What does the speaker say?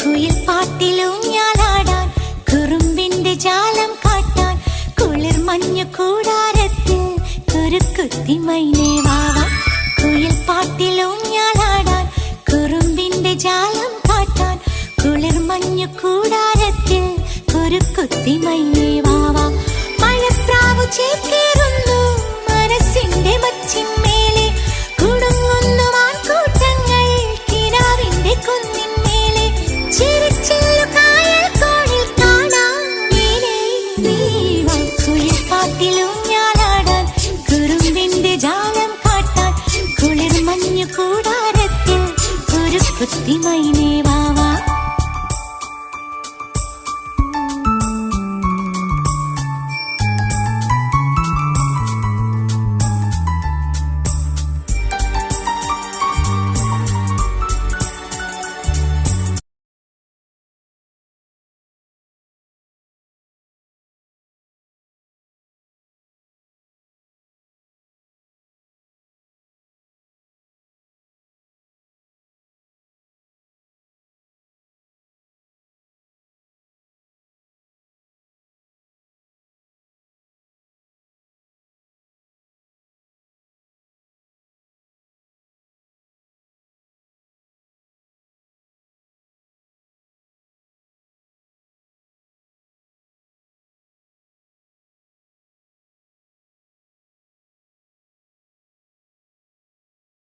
കുയിൽ പാട്ടിലൂഞ്ഞാലാടാൻ കുറുമ്പിന്റെ ജാലം കാട്ടാൻ കുളിർ മഞ്ഞു കൂടാരത്തിൽ കുരുക്കുത്തി മൈനേവാവാൻ കുയിൽ പാട്ടിലൂഞ്ഞാലാടാൻ കുറുമ്പിന്റെ ജാലം കാട്ടാൻ കുളിർ മഞ്ഞു കൂടാരത്തിൽ കുരുക്കുത്തി മൈനേവാവാ മഴപ്രാവ് ചേക്കേറി കാട്ടിലും ഞാനാടാൻ കുറുമ്പിന്റെ ജാലം കാട്ടാൻ കുളിർ മഞ്ഞു കൂടാരത്തിൽ ഒരു കുത്തിമൈനേവാ